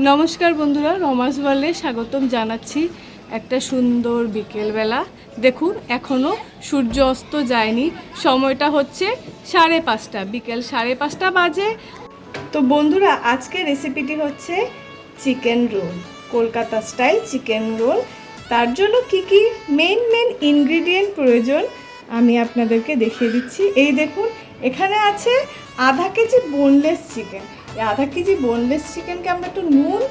নমস্কার বন্ধুরা, রমাস ওয়ার্ল্ডে স্বাগতম জানাচ্ছি একটা সুন্দর বিকেলবেলা। দেখুন এখনও সূর্য অস্ত যায়নি। সময়টা হচ্ছে সাড়ে পাঁচটা, বিকেল সাড়ে পাঁচটা বাজে। তো বন্ধুরা আজকে রেসিপিটি হচ্ছে chicken roll Kolkata style chicken roll তার জন্য কি কি মেন মেন ইনগ্রিডিয়েন্ট প্রয়োজন, আমি আপনাদেরকে দেখিয়ে দিচ্ছি। এই দেখুন, এখানে আছে আধা কেজি বোনলেস চিকেন আধা কেজি বোনলেস চিকেনকে আমরা একটু নুন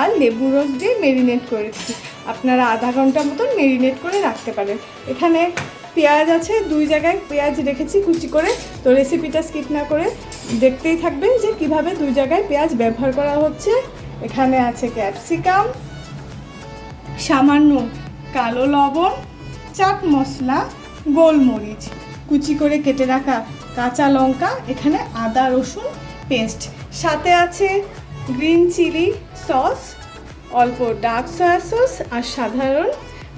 আর লেবু রস দিয়ে মেরিনেট করে দিচ্ছি। আপনারা আধা ঘণ্টা মতন মেরিনেট করে রাখতে পারেন। এখানে পেঁয়াজ আছে, দুই জায়গায় পেঁয়াজ রেখেছি কুচি করে। তো রেসিপিটা স্কিপ না করে দেখতেই থাকবেন যে কীভাবে দুই জায়গায় পেঁয়াজ ব্যবহার করা হচ্ছে। এখানে আছে ক্যাপসিকাম সামান্য কালো লবণ, চাট মশলা, গোলমরিচ। কুচি করে কেটে রাখা কাঁচা লঙ্কা, এখানে আদা, রসুন, পেস্ট। সাথে আছে গ্রিন চিলি সস অল্প ডার্ক সয়া সস আর সাধারণ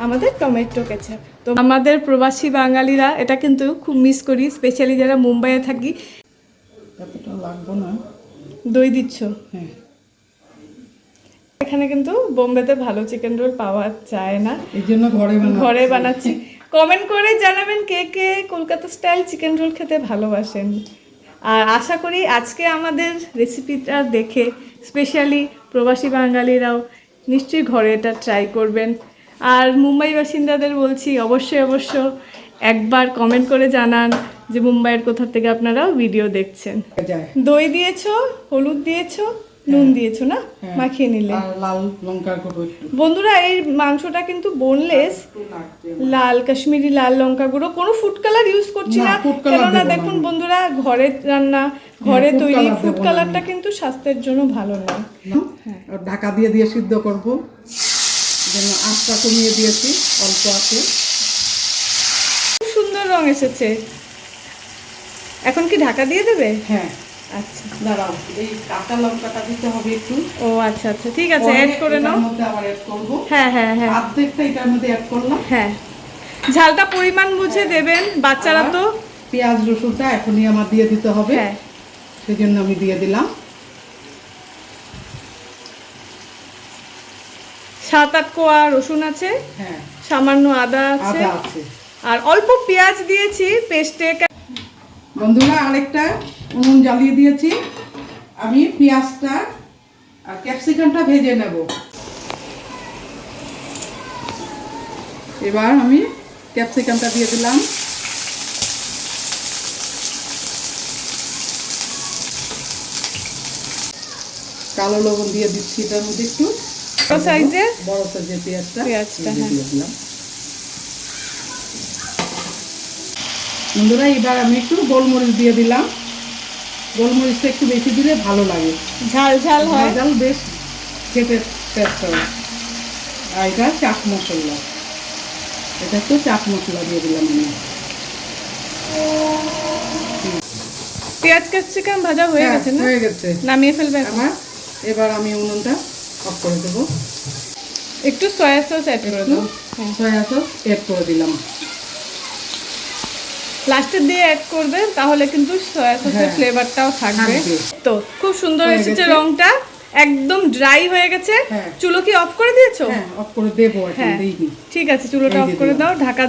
আমাদের টমেটো কেচাপ। তো আমাদের প্রবাসী বাঙালিরা এটা কিন্তু খুব মিস করি স্পেশালি যারা মুম্বাইয়ে থাকি। এতটা লাগবো না। দই দিচ্ছ? হ্যাঁ। এখানে কিন্তু বোম্বেতে ভালো চিকেন রোল পাওয়া যায় না। এই জন্য ঘরে ঘরে বানাচ্ছি। কমেন্ট করে জানাবেন কে কে কলকাতা স্টাইল চিকেন রোল খেতে ভালোবাসেন। আর আশা করি আজকে আমাদের রেসিপিটা দেখে স্পেশালি প্রবাসী বাঙালিরাও নিশ্চয়ই ঘরে এটা ট্রাই করবেন। আর মুম্বাই বাসিন্দাদের বলছি অবশ্যই অবশ্য একবার কমেন্ট করে জানান যে মুম্বাইয়ের কোথা থেকে আপনারা ভিডিও দেখছেন। দই দিয়েছ হলুদ দিয়েছ নুন দিয়েছ না? হ্যাঁ। মাখিয়ে নিলে। লাল লঙ্কার গুঁড়ো বন্ধুরা এই মাংসটা কিন্তু বোনলেস লাল কাশ্মীরি লাল লঙ্কা গুঁড়ো। কোনো ফুড কালার ইউজ করছি না, কেননা দেখুন বন্ধুরা ঘরে রান্না ঘরে তৈরি ফুড কালারটা কিন্তু স্বাস্থ্যের জন্য ভালো নয় হ্যাঁ। ঢাকা দিয়ে দিয়ে সিদ্ধ করব। যেন আঁচটা কমিয়ে দিয়েছি অল্প আছে খুব সুন্দর রং এসেছে। এখন কি ঢাকা দিয়ে দেবে? হ্যাঁ। আচ্ছা দাঁড়াও এই কাঁচা লঙ্কাটা দিতে হবে একটু। ও আচ্ছা আচ্ছা ঠিক আছে অ্যাড করে নাও। মধ্যে আবার অ্যাড করব। হ্যাঁ হ্যাঁ হ্যাঁ। অর্ধেকটা এটার মধ্যে অ্যাড করলাম। হ্যাঁ। ঝালটা পরিমাণ বুঝে দেবেন বাচ্চারা তো। পেঁয়াজ রসুনটা এখনই আমার দিয়ে দিতে হবে। হ্যাঁ। সেই জন্য আমি দিয়ে দিলাম। সাত আট কোয়া রসুন আছে। হ্যাঁ। সামান্য আদা আছে। আদা আছে। আর অল্প পেঁয়াজ দিয়েছি পেস্টে বন্ধুরা আরেকটা উনুন জ্বালিয়ে দিয়েছি। আমি পেঁয়াজটা আর ক্যাপসিকামটা ভেজে নেব। এবার আমি ক্যাপসিকামটা দিয়ে দিলাম। কালো লবণ দিয়ে দিচ্ছি এটার মধ্যে একটু। বড় সাইজের? বড় পেঁয়াজটা। পেঁয়াজটা, হ্যাঁ। দিয়ে দিলাম। বন্ধুরা এবার আমি একটু গোলমরিচ দিয়ে দিলাম। গোলমরিচটা একটু বেশি দিলে ভালো লাগে। ঝাল ঝাল হয়। ঝাল বেশ খেতে টেস্ট হবে। আর এটা চাট মশলা। এটা একটু চাট মশলা দিয়ে দিলাম আমি। পেঁয়াজ ক্যাপসিকাম ভাজা হয়ে হ্যাঁ, গেছে না? হয়ে গেছে। নামিয়ে ফেলবে আমার এবার আমি উনুনটা অফ করে দেবো। একটু সয়া সস অ্যাড করে হ্যাঁ সয়া সস এড করে দিলাম। লাস্টের দিয়ে অ্যাড করবে তাহলে কিন্তু সয়া সসের হ্যাঁ। ফ্লেভারটাও থাকবে। তো খুব সুন্দর হয়ে এসেছে। রংটা একদম ড্রাই হয়ে গেছে হ্যাঁ। চুলো কি অফ করে দিয়েছ হ্যাঁ অফ করে দেবো হ্যাঁ ঠিক আছে চুলোটা অফ করে দাও ঢাকা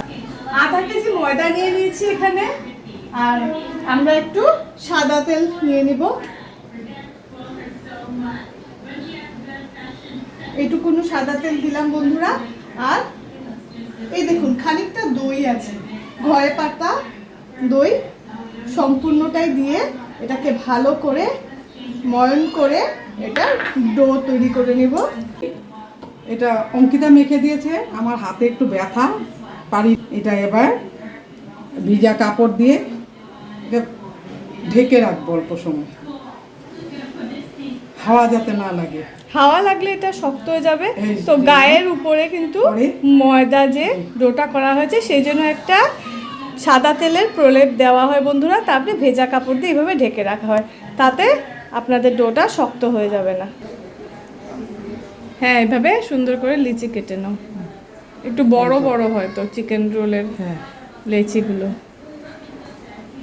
আধা কেজি ময়দা নিয়ে নিয়েছি এখানে আর আমরা একটু সাদা তেল নিয়ে নিব এইটুকুনো সাদা তেল দিলাম বন্ধুরা আর এই দেখুন খানিকটা দই আছে ঘরে পাতা দই সম্পূর্ণটাই দিয়ে এটাকে ভালো করে ময়ন করে এটা ডো তৈরি করে নিব। এটা অঙ্কিতা মেখে দিয়েছে আমার হাতে একটু ব্যথা পারি এটা এবার ভিজা কাপড় দিয়ে এটা ঢেকে রাখব অল্প সময়। হাওয়া যাতে না লাগে। হাওয়া লাগলে এটা শক্ত হয়ে যাবে। তো গায়ের উপরে কিন্তু? ময়দা যে ডোটা করা হয়েছে সেই জন্য একটা সাদা তেলের প্রলেপ দেওয়া হয় বন্ধুরা তারপরে ভেজা কাপড় দিয়ে এইভাবে ঢেকে রাখা হয় তাতে আপনাদের ডোটা শক্ত হয়ে যাবে না। হ্যাঁ এভাবে সুন্দর করে লিচি কেটে নাও। একটু বড় বড় হয় তো চিকেন রোলের হ্যাঁ। লেচিগুলো।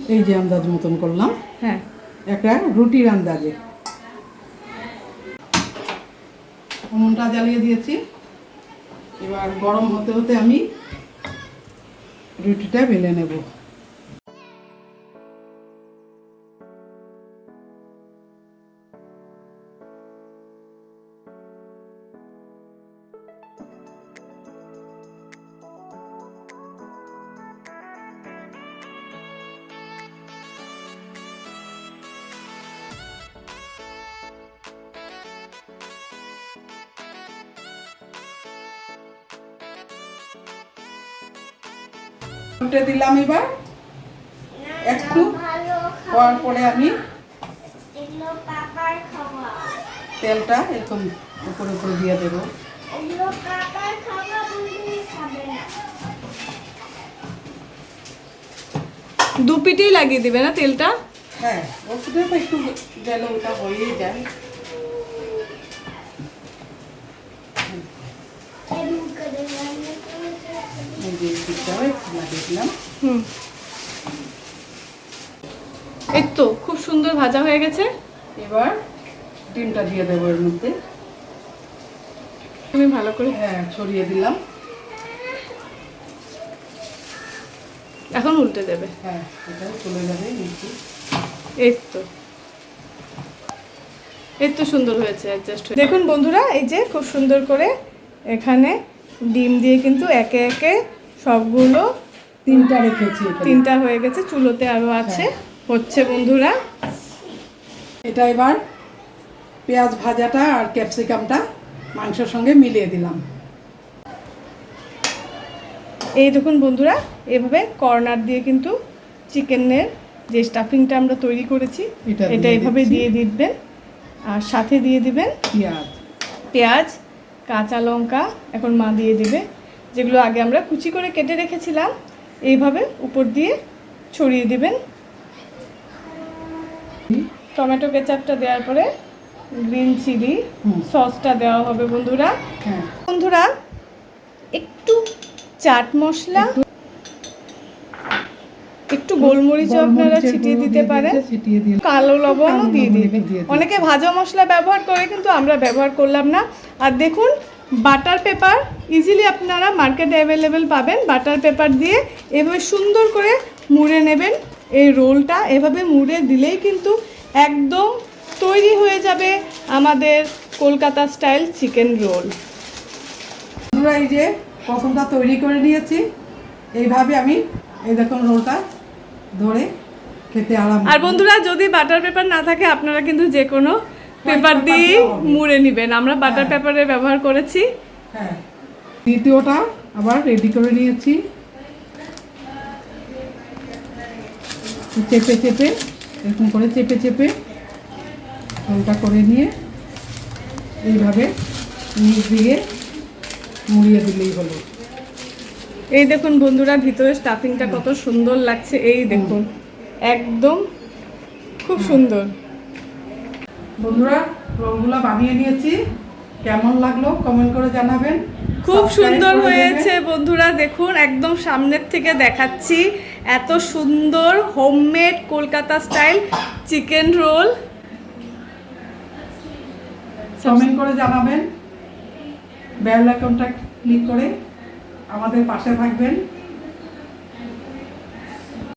এই যে আন্দাজ মতন করলাম। হ্যাঁ। একটা রুটির আন্দাজে। উনুনটা জ্বালিয়ে দিয়েছি। এবার গরম হতে হতে আমি রুটিটা বেলে নেব উল্টে দিলাম এবার। একটু হওয়ার পরে আমি তেলটা এরকম উপরে উপরে দিয়ে দেবো। দু পিঠেই লাগিয়ে দিবে না তেলটা? হ্যাঁ ওষুধে তো একটু গেলে ওটা হয়েই যায় এমন করে রান্না করেছে। এই একটু দিলাম হুম। এই তো খুব সুন্দর ভাজা হয়ে গেছে। এবার ডিমটা দিয়ে দেবো এর মধ্যে। তুমি ভালো করে হ্যাঁ ছড়িয়ে দিলাম। এখন উল্টে দেবে। হ্যাঁ এটা চলে যাবে নিচে এই তো এই তো সুন্দর হয়েছে অ্যাডজাস্ট দেখুন বন্ধুরা এই যে খুব সুন্দর করে এখানে ডিম দিয়ে কিন্তু একে একে সবগুলো তিনটা রেখেছি। তিনটা হয়ে গেছে চুলোতে আরও আছে। হচ্ছে বন্ধুরা। এটা এবার পেঁয়াজ ভাজাটা আর ক্যাপসিকামটা মাংসের সঙ্গে মিলিয়ে দিলাম। এই দেখুন বন্ধুরা এভাবে কর্নার দিয়ে কিন্তু চিকেনের যে স্টাফিংটা আমরা তৈরি করেছি এটা এভাবে দিয়ে দিবেন আর সাথে দিয়ে দিবেন পেঁয়াজ। পেঁয়াজ কাঁচা লঙ্কা এখন মা দিয়ে দিবে। যেগুলো আগে আমরা কুচি করে কেটে রেখেছিলাম এইভাবে উপর দিয়ে ছড়িয়ে দিবেন। টমেটো কেচাপটা দেওয়ার পরে গ্রিন চিলি সসটা দেওয়া হবে বন্ধুরা। হ্যাঁ। বন্ধুরা একটু চাট মশলা একটু গোলমরিচও আপনারা ছিটিয়ে দিতে পারেন। কালো লবণও দিয়ে লবণ দিয়ে দিই। অনেকে ভাজা মশলা ব্যবহার করে কিন্তু আমরা ব্যবহার করলাম না। আর দেখুন বাটার পেপার ইজিলি আপনারা মার্কেটে অ্যাভেলেবেল পাবেন। বাটার পেপার দিয়ে এভাবে সুন্দর করে মুড়ে নেবেন। এই রোলটা এভাবে মুড়ে দিলেই কিন্তু একদম তৈরি হয়ে যাবে আমাদের কলকাতা স্টাইল চিকেন রোল বন্ধুরা এই যে প্রথমটা তৈরি করে নিয়েছি। এইভাবে আমি এই দেখুন রোলটা ধরে খেতে আরাম আর বন্ধুরা, যদি বাটার পেপার না থাকে, আপনারা কিন্তু যে কোনো পেপার দিয়ে মুড়ে নেবেন। আমরা বাটার হ্যাঁ। পেপারের ব্যবহার করেছি। হ্যাঁ। দ্বিতীয়টা আবার রেডি করে নিয়েছি। চেপে চেপে এরকম করে চেপে চেপে রোলটা করে নিয়ে এইভাবে নিচ দিয়ে মুড়িয়ে দিলেই হলো। এই দেখুন বন্ধুরা ভিতরে স্টাফিংটা কত সুন্দর লাগছে। এই দেখুন একদম খুব সুন্দর। বন্ধুরা রোলগুলো বানিয়ে নিয়েছি। কেমন লাগল কমেন্ট করে জানাবেন। খুব সুন্দর হয়েছে বন্ধুরা দেখুন একদম সামনের থেকে দেখাচ্ছি। এত সুন্দর homemade Kolkata style chicken roll comment করে জানাবেন। বেল আইকনটা ক্লিক করে আমাদের পাশে থাকবেন।